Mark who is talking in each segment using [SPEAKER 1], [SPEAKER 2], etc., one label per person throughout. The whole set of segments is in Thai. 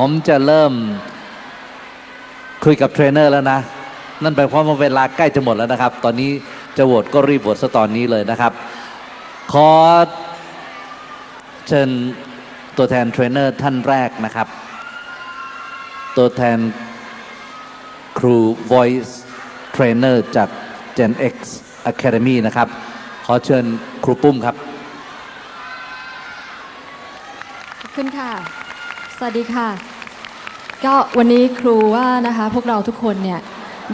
[SPEAKER 1] ผมจะเริ่มคุยกับเทรนเนอร์แล้วนะ นั่นแปลความว่าเวลาใกล้จะหมดแล้วนะครับ ตอนนี้จะโหวตก็รีบโหวตซะตอนนี้เลยนะครับ ขอเชิญตัวแทนเทรนเนอร์ท่านแรกนะครับ ตัวแทนครู Voice Trainer จาก Gen X Academy นะครับ ขอเชิญครูปุ้มครับ
[SPEAKER 2] ขอบคุณค่ะ สวัสดีค่ะ ก็วันนี้ครูว่านะคะพวกเราทุกคนเนี่ย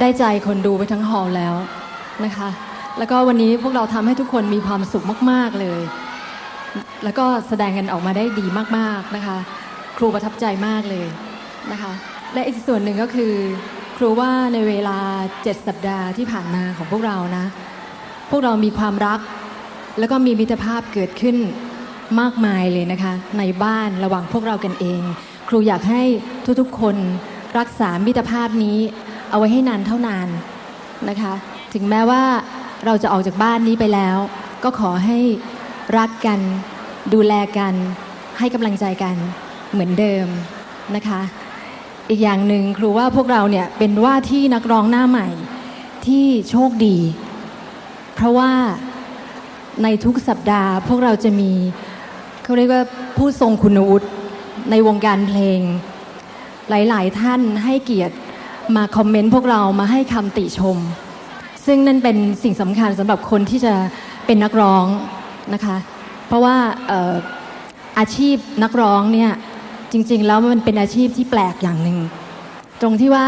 [SPEAKER 2] ได้ใจคนดูไปทั้งฮอลแล้วนะคะ แล้วก็วันนี้พวกเราทำให้ทุกคนมีความสุขมาก ๆเลย แล้วก็แสดงกันออกมาได้ดีมากๆนะคะ ครูประทับใจมากเลยนะคะ และอีกส่วนหนึ่งก็คือ ครูว่าในเวลา 7 สัปดาห์ที่ผ่านมาของพวกเรานะ พวกเรามีความรัก แล้วก็มีมิตรภาพเกิดขึ้น มากมายเลยนะคะ ในบ้านระหว่างพวกเรากันเอง ครูอยากให้ทุกๆคนรักษามิตรภาพนี้ เอาไว้ให้นานเท่านานนะคะ ถึงแม้ว่าเราจะออกจากบ้านนี้ไปแล้ว ก็ขอให้รักกัน ดูแลกัน ให้กำลังใจกันเหมือนเดิมนะคะ อีกอย่างหนึ่งครูว่าพวกเราเนี่ยเป็นว่าที่นักร้องหน้าใหม่ที่โชคดี เพราะว่าในทุกสัปดาห์พวกเราจะมี เขาเรียกว่าผู้ทรงคุณวุฒิในวงการเพลง หลาย ๆ ท่านให้เกียรติมาคอมเมนต์พวกเรามาให้คำติชม ซึ่งนั่นเป็นสิ่งสำคัญสำหรับคนที่จะเป็นนักร้องนะคะ เพราะว่าเอ่ออาชีพนักร้องเนี่ยจริง ๆ แล้วมันเป็นอาชีพที่แปลกอย่างหนึ่งตรงที่ว่า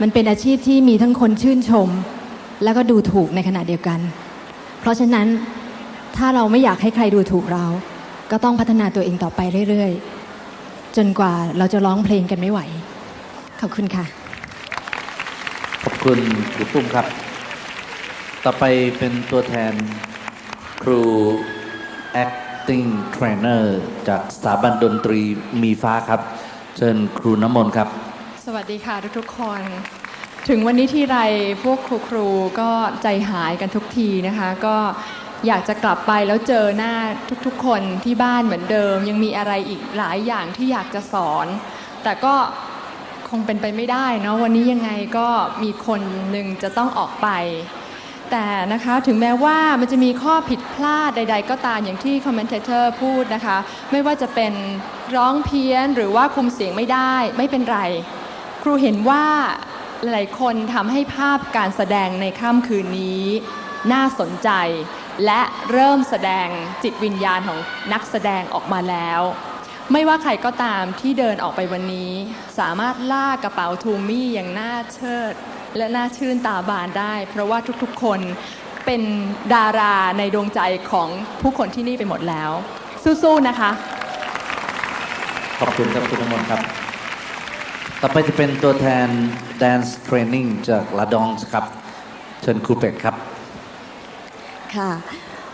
[SPEAKER 2] มันเป็นอาชีพที่มีทั้งคนชื่นชม แล้วก็ดูถูกในขณะเดียวกัน เพราะฉะนั้นถ้าเราไม่อยากให้ใครดูถูกเรา ก็ต้องพัฒนาตัวเองต่อไปเรื่อยๆ จนกว่าเราจะร้องเพลงกันไม่ไหว ขอบคุณค่ะ
[SPEAKER 1] ขอบคุณครูปุ้มครับ ต่อไปเป็นตัวแทนครู acting trainer จากสถาบันดนตรีมีฟ้าครับ เชิญครูน้ำมนต์ครับ
[SPEAKER 3] สวัสดีค่ะทุกๆคน ถึงวันนี้ที่ไรพวกครูๆก็ใจหายกันทุกทีนะคะ ก็ อยากจะกลับไปแล้วเจอหน้าทุกๆ คนที่บ้านเหมือนเดิม ยังมีอะไรอีกหลายอย่างที่อยากจะสอน แต่ก็คงเป็นไปไม่ได้เนาะวันนี้ยังไงก็มีคนหนึ่งจะต้องออกไป แต่นะคะถึงแม้ว่ามันจะมีข้อผิดพลาดใด ๆ ก็ตามอย่างที่คอมเมนเตอร์พูดนะคะ ไม่ว่าจะเป็นร้องเพี้ยนหรือว่าคุมเสียงไม่ได้ไม่เป็นไร ครูเห็นว่าหลายคนทำให้ภาพการแสดงในค่ำคืนนี้ น่าสนใจ และเริ่มแสดงจิตวิญญาณของนักแสดงออกมาแล้ว ไม่ว่าใครก็ตามที่เดินออกไปวันนี้ สามารถลากกระเป๋าทูมี่อย่างน่าเชิด และน่าชื่นตาบานได้ เพราะว่าทุกๆคนเป็นดาราในดวงใจของผู้คนที่นี่ไปหมดแล้ว สู้ๆนะคะ
[SPEAKER 1] ขอบคุณครับคุณน้ำมนครับ ต่อไปจะเป็นตัวแทน dance training จากลาดองครับ เชิญครูเป็กครับ
[SPEAKER 4] ค่ะ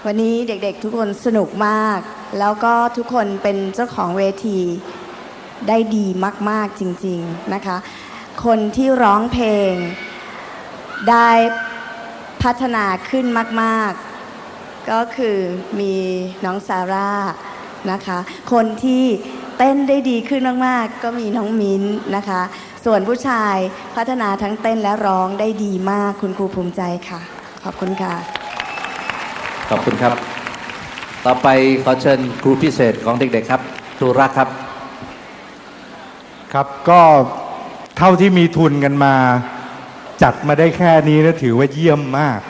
[SPEAKER 4] วันนี้เด็กๆทุกคนสนุกมาก แล้วก็ทุกคนเป็นเจ้าของเวทีได้ดีมาก ๆ จริง ๆ นะคะ คนที่ร้องเพลงได้พัฒนาขึ้นมาก ๆ ก็คือมีน้องซาร่านะคะ คนที่เต้นได้ดีขึ้นมาก ๆ ก็มีน้องมิ้นนะคะ ส่วนผู้ชายพัฒนาทั้งเต้นและร้องได้ดีมากคุณครูภูมิใจค่ะ ขอบคุณค่ะ
[SPEAKER 1] ขอบคุณครับ ต่อไปขอเชิญครูพิเศษของเด็กๆครับครูรักครับ
[SPEAKER 5] ครับก็เท่าที่มีทุนกันมา จัดมาได้แค่นี้นะถือว่าเยี่ยมมาก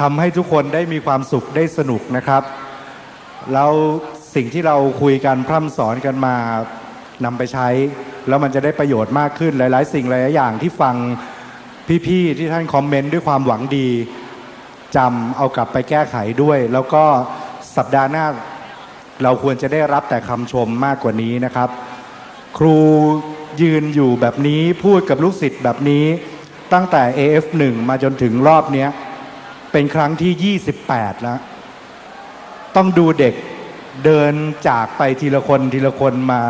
[SPEAKER 5] ทำให้ทุกคนได้มีความสุขได้สนุกนะครับแล้วสิ่งที่เราคุยกันพร่ำสอนกันมานำไปใช้ แล้วมันจะได้ประโยชน์มากขึ้นหลาย ๆ สิ่งหลายๆอย่างที่ฟังพี่ ๆ ที่ท่านคอมเมนต์ด้วยความหวังดี จำเอากลับไปแก้ไขด้วย แล้วก็สัปดาห์หน้าเราควรจะได้รับแต่คำชมมากกว่านี้นะครับ ครูยืนอยู่แบบนี้พูดกับลูกศิษย์แบบนี้ตั้งแต่ AF1 มาจนถึงรอบนี้เป็นครั้งที่ 28 แล้ว ต้องดูเด็กเดินจากไปทีละคนทีละคนมา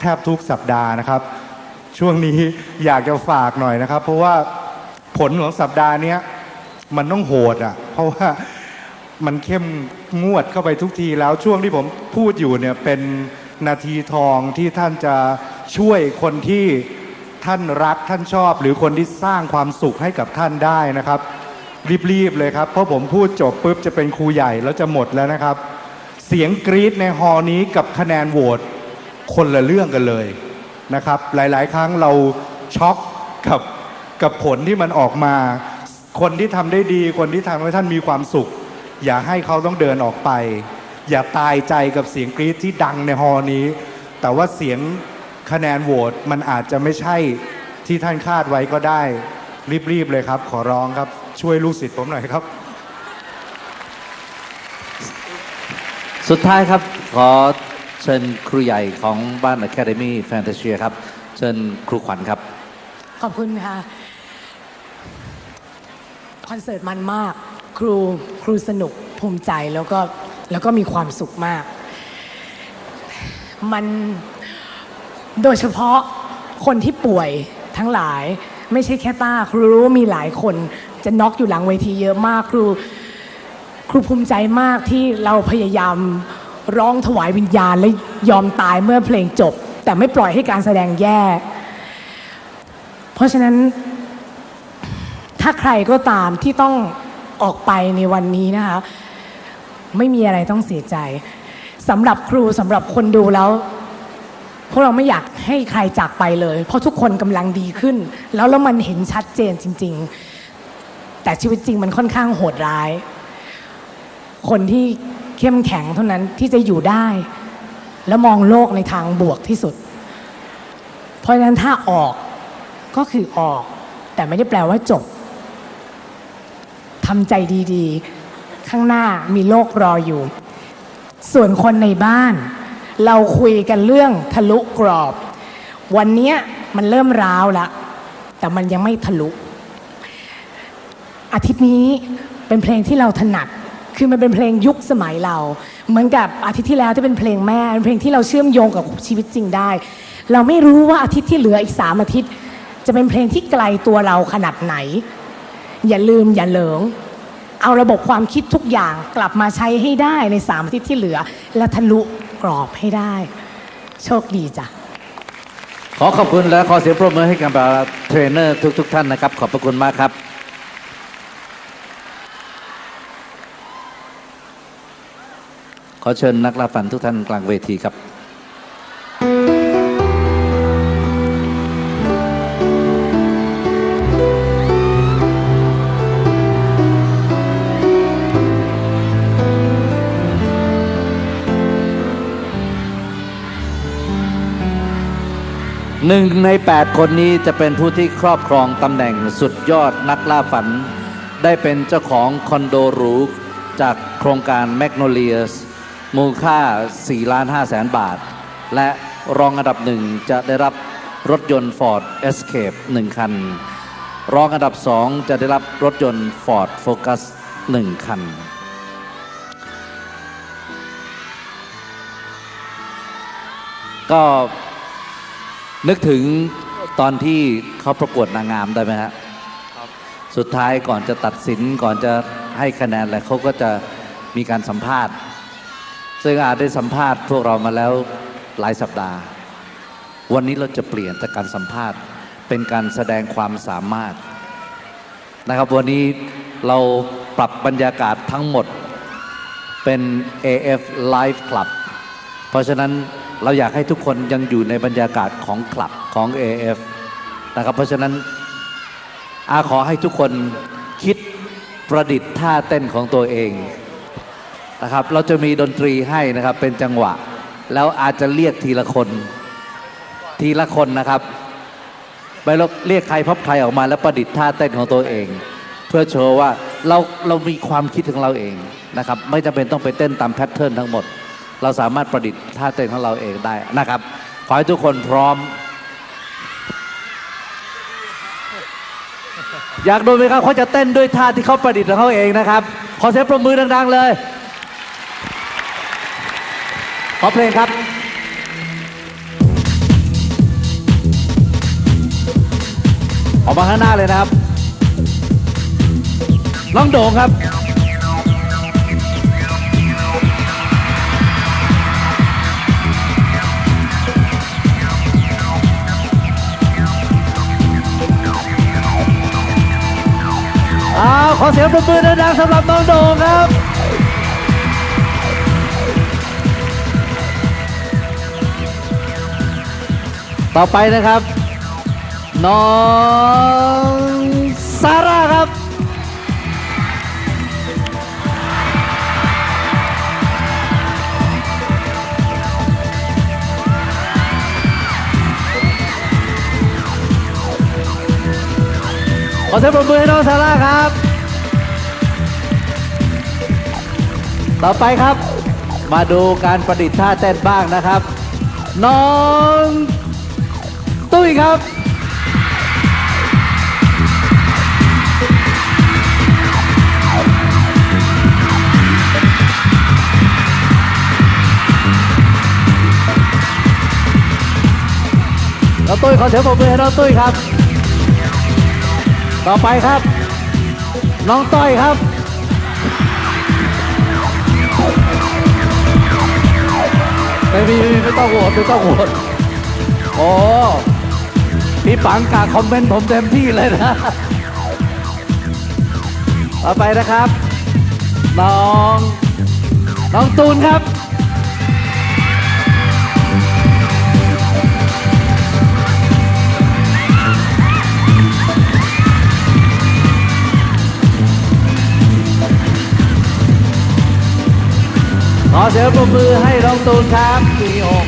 [SPEAKER 5] แทบทุกสัปดาห์นะครับ ช่วงนี้อยากจะฝากหน่อยนะครับ เพราะว่าผลของสัปดาห์เนี้ย มันต้องโหดอะ เพราะว่ามันเข้มงวดเข้าไปทุกทีแล้วช่วงที่ผมพูดอยู่เนี่ยเป็นนาทีทองที่ท่านจะช่วยคนที่ท่านรักท่านชอบ หรือคนที่สร้างความสุขให้กับท่านได้นะครับ รีบๆเลยครับ เพราะผมพูดจบปุ๊บจะเป็นครูใหญ่แล้วจะหมดแล้วนะครับ เสียงกรี๊ดในฮอลนี้กับคะแนนโหวตคนละเรื่องกันเลยนะครับ หลายๆ ครั้งเราช็อกกับกับผลที่มันออกมา คนที่ทำได้ดีคนที่ทำให้ท่านมีความสุข อย่าให้เขาต้องเดินออกไป อย่าตายใจกับเสียงกรี๊ดที่ดังในฮอลล์นี้ แต่ว่าเสียงคะแนนโหวตมันอาจจะไม่ใช่ที่ท่านคาดไว้ก็ได้ รีบๆเลยครับ ขอร้องครับช่วยลูกศิษย์ผมหน่อยครับ
[SPEAKER 1] สุดท้ายครับขอเชิญครูใหญ่ของบ้าน Academy Fantasia ครับ เชิญครูขวัญครับ
[SPEAKER 6] ขอบคุณค่ะ คอนเสิร์ตมันมาก ครูครูสนุกภูมิใจแล้วก็แล้วก็มีความสุขมาก มันโดยเฉพาะคนที่ป่วยทั้งหลายไม่ใช่แค่ต้า ครูรู้ว่ามีหลายคนจะน็อกอยู่หลังเวทีเยอะมากครู ครูภูมิใจมากที่เราพยายามร้องถวายวิญญาณและยอมตายเมื่อเพลงจบ แต่ไม่ปล่อยให้การแสดงแย่ เพราะฉะนั้น ถ้าใครก็ตามที่ต้องออกไปในวันนี้นะคะ ไม่มีอะไรต้องเสียใจสำหรับครูสำหรับคนดูแล้วพวกเราไม่อยากให้ใครจากไปเลย เพราะทุกคนกำลังดีขึ้น แล้วแล้วมันเห็นชัดเจนจริง ๆ แต่ชีวิตจริงมันค่อนข้างโหดร้าย คนที่เข้มแข็งเท่านั้นที่จะอยู่ได้ และมองโลกในทางบวกที่สุด เพราะฉะนั้นถ้าออกก็คือออก แต่ไม่ได้แปลว่าจบ ทำใจดีๆ ข้างหน้ามีโลกรออยู่ ส่วนคนในบ้าน เราคุยกันเรื่องทะลุกรอบ วันเนี้ยมันเริ่มร้าวล้วแต่มันยังไม่ทะลุ อาทิตย์นี้เป็นเพลงที่เราถนัดคือมันเป็นเพลงยุคสมัยเรา เหมือนกับอาทิตย์ที่แล้วที่เป็นเพลงแม่เป็นเพลงที่เราเชื่อมโยงกับชีวิตจริงได้ เราไม่รู้ว่าอาทิตย์ที่เหลืออีกสามอาทิตย์ จะเป็นเพลงที่ไกลตัวเราขนาดไหน อย่าลืมอย่าเหลิง เอาระบบความคิดทุกอย่างกลับมาใช้ให้ได้ในสามอาทิตย์ที่เหลือ และทะลุกรอบให้ได้ โชคดีจ้ะ
[SPEAKER 1] ขอขอบคุณและขอเสียงปรบมือให้กับเทรนเนอร์ทุกๆท่านนะครับ ขอบพระคุณมากครับขอเชิญนักล่าฝันทุกท่านกลางเวทีครับ หนึ่งใน 8 คนนี้จะเป็นผู้ที่ครอบครองตำแหน่งสุดยอดนักล่าฝัน ได้เป็นเจ้าของคอนโดหรูจากโครงการ Magnolias มูลค่า 4 ล้าน5แสนบาท และรองอันดับหนึ่งจะได้รับรถยนต์ Ford Escape 1 คัน รองอันดับสองจะได้รับรถยนต์ Ford Focus 1 คัน ก็ นึกถึงตอนที่เขาประกวดนางงามได้ไหมฮะสุดท้ายก่อนจะตัดสินก่อนจะให้คะแนนอะไรเขาก็จะมีการสัมภาษณ์ ซึ่งอาจได้สัมภาษณ์พวกเรามาแล้วหลายสัปดาห์ วันนี้เราจะเปลี่ยนจากการสัมภาษณ์ เป็นการแสดงความสามารถนะครับวันนี้เราปรับบรรยากาศทั้งหมดเป็น AF Live Club เพราะฉะนั้น เราอยากให้ทุกคนยังอยู่ในบรรยากาศของคลับของ AF นะครับ เพราะฉะนั้นอาขอให้ทุกคนคิดประดิษฐ์ท่าเต้นของตัวเองนะครับ เราจะมีดนตรีให้นะครับเป็นจังหวะ แล้วอาจจะเรียกทีละคน ทีละคนนะครับ ไปเรียกใครพับใครออกมาแล้วประดิษฐ์ท่าเต้นของตัวเอง เพื่อโชว์ว่าเราเรามีความคิดของเราเองนะครับ ไม่จำเป็นต้องไปเต้นตามแพทเทิร์นทั้งหมด เราสามารถประดิษฐ์ท่าเต้นของเราเองได้นะครับ ขอให้ทุกคนพร้อม อยากดูไหมครับเขาจะเต้นด้วยท่าที่เขาประดิษฐ์ของเขาเองนะครับ ขอเสียงปรบมือดังๆเลย ขอเพลงครับออกมาข้างหน้าเลยนะครับ น้องโด่งครับ เสียงปรบมือดังๆสำหรับน้องโดงครับ ต่อไปนะครับ น้องซาร่าครับขอเสียงปรบมือให้น้องซาร่าครับ ต่อไปครับ มาดูการประดิษฐ์ท่าเต้นบ้างนะครับ น้อง ตุ้ยครับน้องตุ้ยขอเสียงปรบมือให้น้องตุ้ยครับ ต่อไปครับ น้องต้อยครับ ไม่มีไม่ไม่ต้องโหวตไม่ต้องโหวตโอ้พี่ปังกาคอมเมนต์ผมเต็มที่เลยนะต่อไปนะครับ น้อง น้องตูนครับ ขอเสียงปรบมือให้น้องตูนครับสี่หก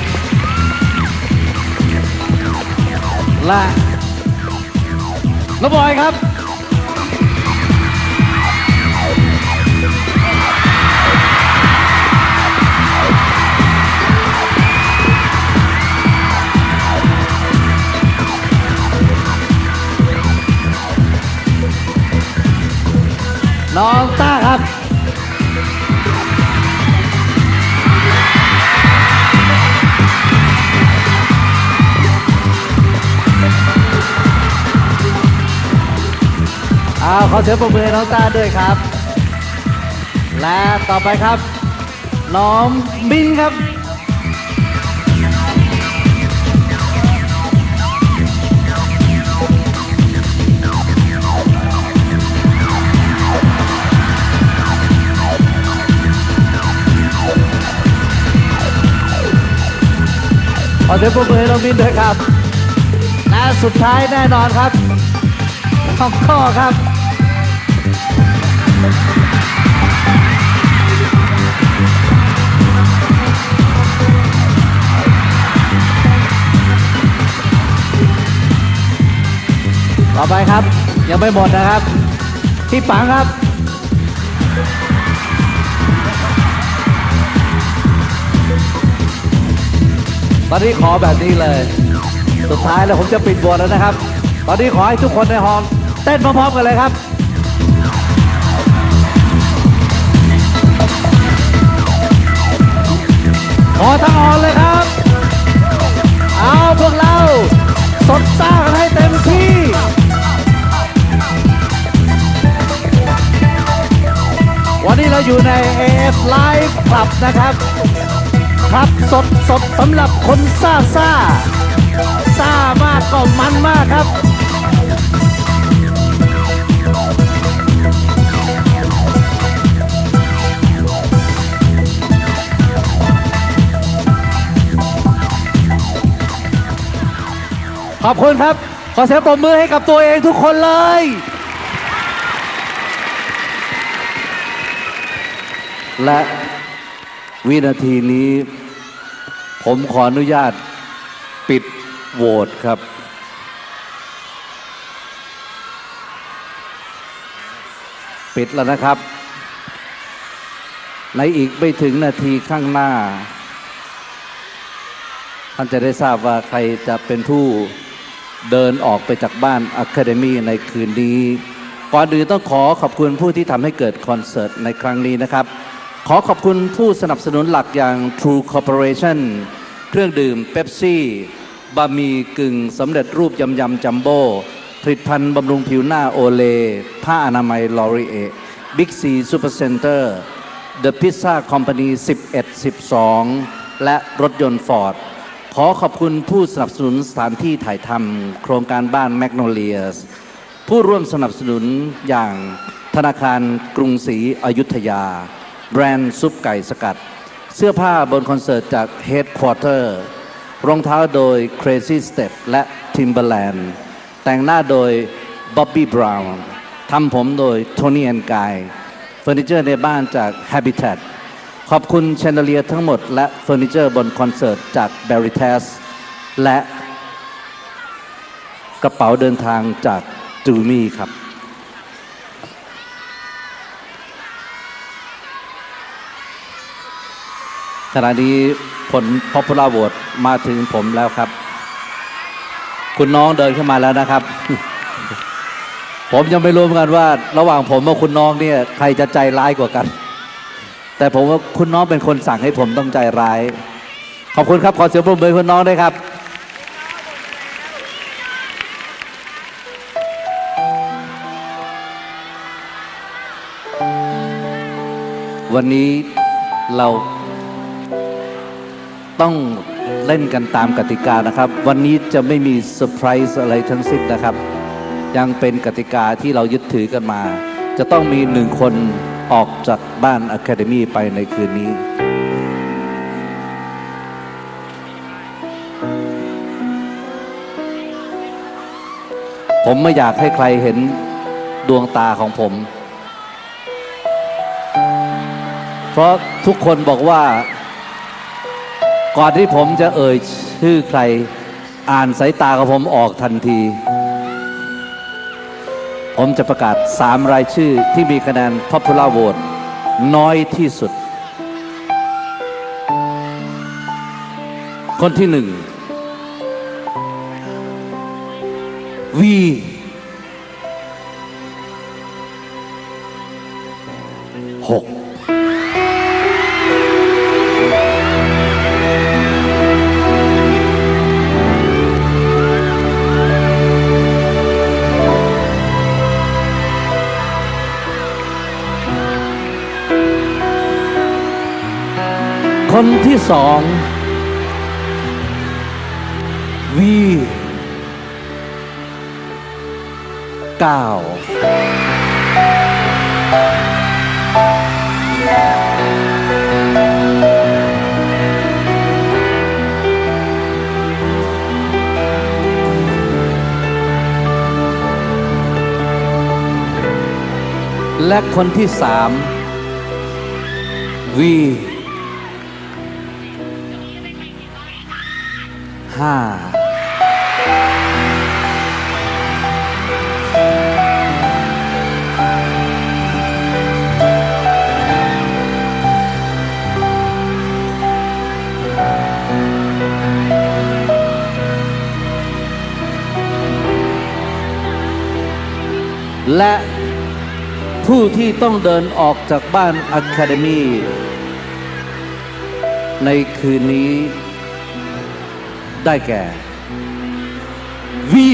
[SPEAKER 1] และน้องบอยครับน้องต้าครับ เอาขอเสียงปรบมือน้องต้าด้วยครับ และต่อไปครับ น้องบินครับขอเสียงปรบมือให้น้องบินด้วยครับและสุดท้ายแน่นอนครับน้องข้อครับ ต่อไปครับ ยังไม่หมดนะครับ พี่ปังครับ ตอนนี้ขอแบบนี้เลย สุดท้ายแล้วผมจะปิดบทแล้วนะครับ ตอนนี้ขอให้ทุกคนในห้องเต้นพร้อมๆกันเลยครับ ขอทั้งออนเลยครับ เอาพวกเราสดซ่ากันให้เต็มที่วันนี้เราอยู่ใน AF Live Club นะครับครับสดสดสำหรับคนซ่าซ่าซ่ามากก็มันมากครับ ขอบคุณครับ ขอเสียงปรบมือให้กับตัวเองทุกคนเลย และวินาทีนี้ ผมขออนุญาตปิดโหวตครับ ปิดแล้วนะครับ ในอีกไม่ถึงนาทีข้างหน้า ท่านจะได้ทราบว่าใครจะเป็นผู้ เดินออกไปจากบ้านอะคาเดมีในคืนนี้ ก่อนอื่นต้องขอขอบคุณผู้ที่ทำให้เกิดคอนเสิร์ตในครั้งนี้นะครับ ขอขอบคุณผู้สนับสนุนหลักอย่าง True Corporation เครื่องดื่มเ e ปซี่บะหมี่กึ่งสำเร็จรูปยำยำจัมโบ้ผลิตภัณฑ์บำรุงผิวหน้าโอเล ผ้าอนามัยลอรีเอบิ๊กซีซูเปอร์เซ็นเตอร์ The Pizza Company 11 12 และรถยนต์ฟอร์ด ขอขอบคุณผู้สนับสนุนสถานที่ถ่ายทำโครงการบ้านแมกโนเลียสผู้ร่วมสนับสนุนอย่างธนาคารกรุงศรีอยุธยา แบรนด์ซุปไก่สกัด เสื้อผ้าบนคอนเสิร์ตจาก Headquarter รองเท้าโดย Crazy Step และ Timberland แต่งหน้าโดย Bobby Brown ทำผมโดย Tony and Guy เฟอร์นิเจอร์ในบ้านจาก Habitat ขอบคุณแชนเดเลียทั้งหมด และเฟอร์นิเจอร์บนคอนเสิร์ตจาก b a r r i t a s และกระเป๋าเดินทางจากจูมี่ครับ ขณะนี้ผล Popular Vote มาถึงผมแล้วครับ คุณน้องเดินเข้ามาแล้วนะครับ ผมยังไม่รู้เหมือนกันว่า ระหว่างผมกับคุณน้องเนี่ย ใครจะใจร้ายกว่ากัน แต่ผมว่าคุณน้องเป็นคนสั่งให้ผมต้องใจร้าย ขอบคุณครับ ขอเสียงปรบมือคุณน้องด้วยครับ วันนี้เราต้องเล่นกันตามกติกานะครับ วันนี้จะไม่มีเซอร์ไพรส์อะไรทั้งสิ้นนะครับ ยังเป็นกติกาที่เรายึดถือกันมา จะต้องมีหนึ่งคน ออกจากบ้านอะคาเดมีไปในคืนนี้ผมไม่อยากให้ใครเห็นดวงตาของผม เพราะทุกคนบอกว่า ก่อนที่ผมจะเอ่ยชื่อใคร อ่านสายตาของผมออกทันที ผมจะประกาศสามรายชื่อที่มีคะแนนพ o p u l a r Vote น้อยที่สุด คนที่หนึ่งวี คนที่สอง วีเก้าและคนที่สามวี ห้าและผู้ที่ต้องเดินออกจากบ้านอะคาเดมีในคืนนี้ ได้แก่วี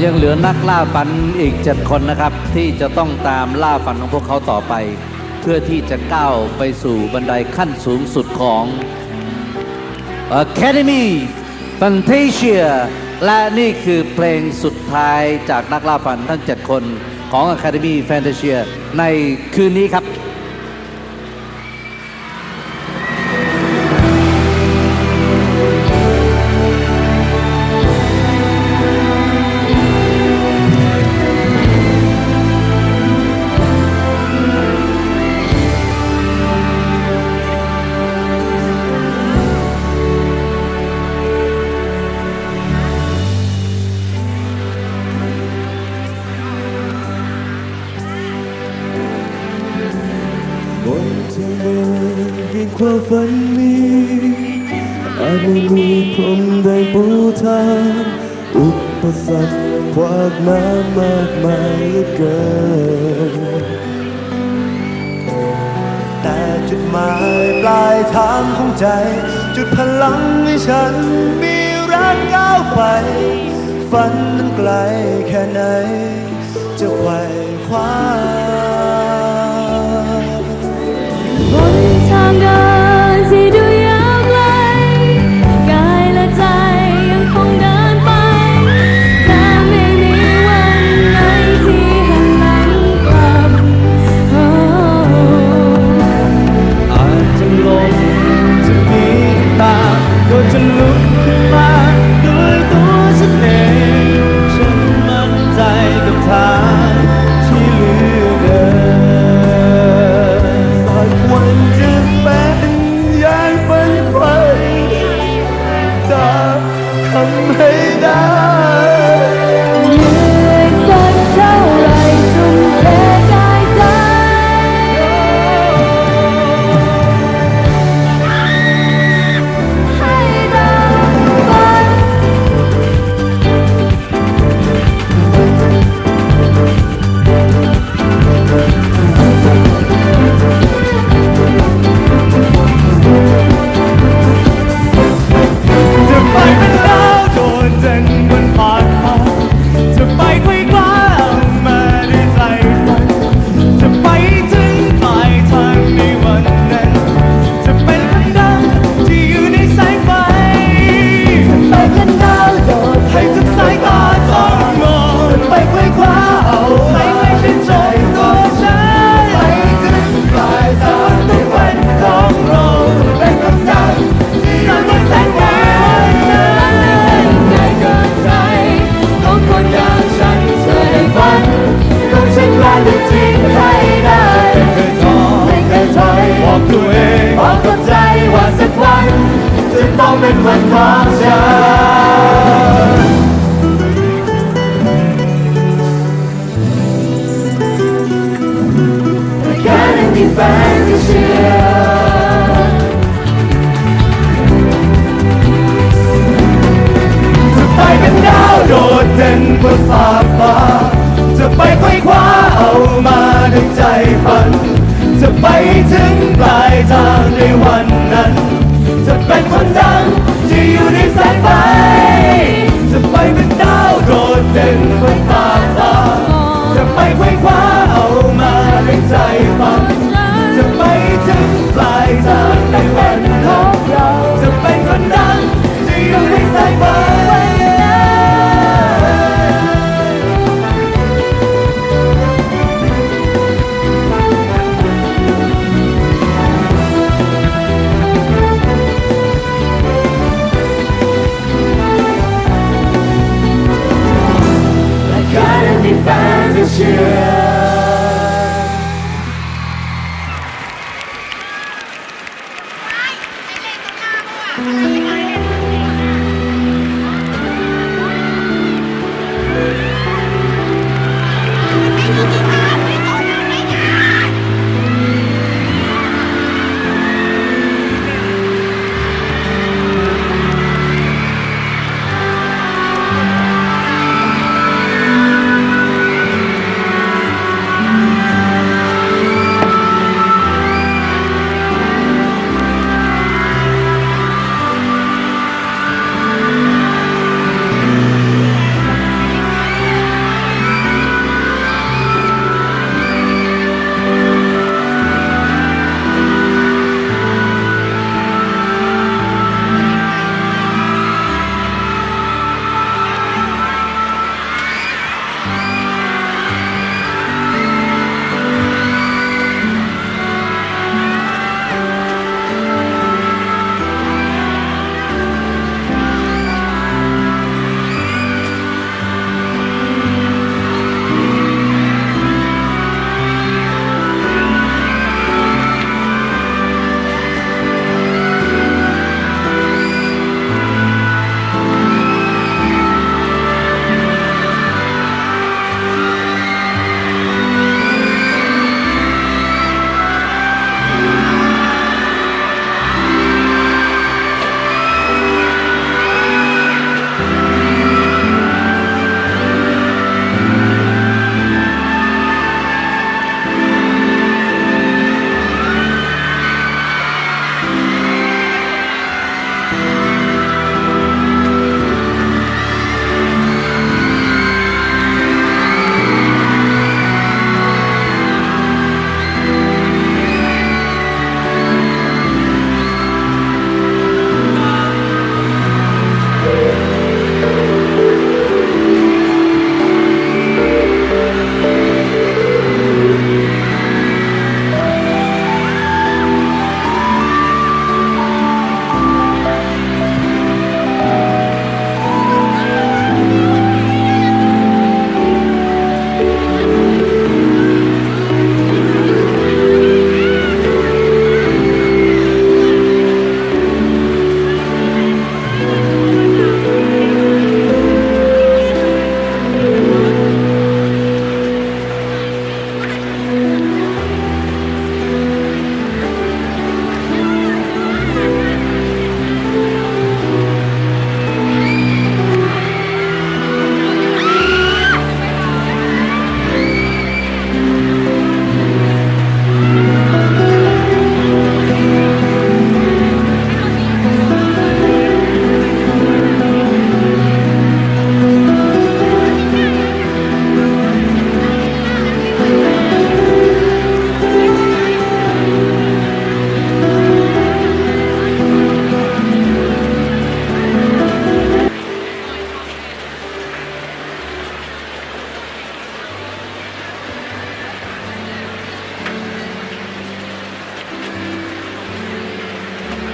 [SPEAKER 1] ยังเหลือนักล่าฝันอีกเจ็ดคนนะครับ ที่จะต้องตามล่าฝันของพวกเขาต่อไป เพื่อที่จะก้าวไปสู่บันไดขั้นสูงสุดของ Academy Fantasia และนี่คือเพลงสุดท้ายจากนักล่าฝันทั้ง 7 คนของ Academy Fantasia ในคืนนี้ครับ
[SPEAKER 7] บ ฝันนี้อาจไม่มีพรมใดปูทางอุปสรรคขวากน้ำมากมายเหลือเกิน แต่จุดหมายปลายทางของใจ จุดพลังให้ฉันมีแรงก้าวไป ฝันนั้นไกลแค่ไหน จะไขว่คว้า
[SPEAKER 8] บน ทา
[SPEAKER 7] Cristiano.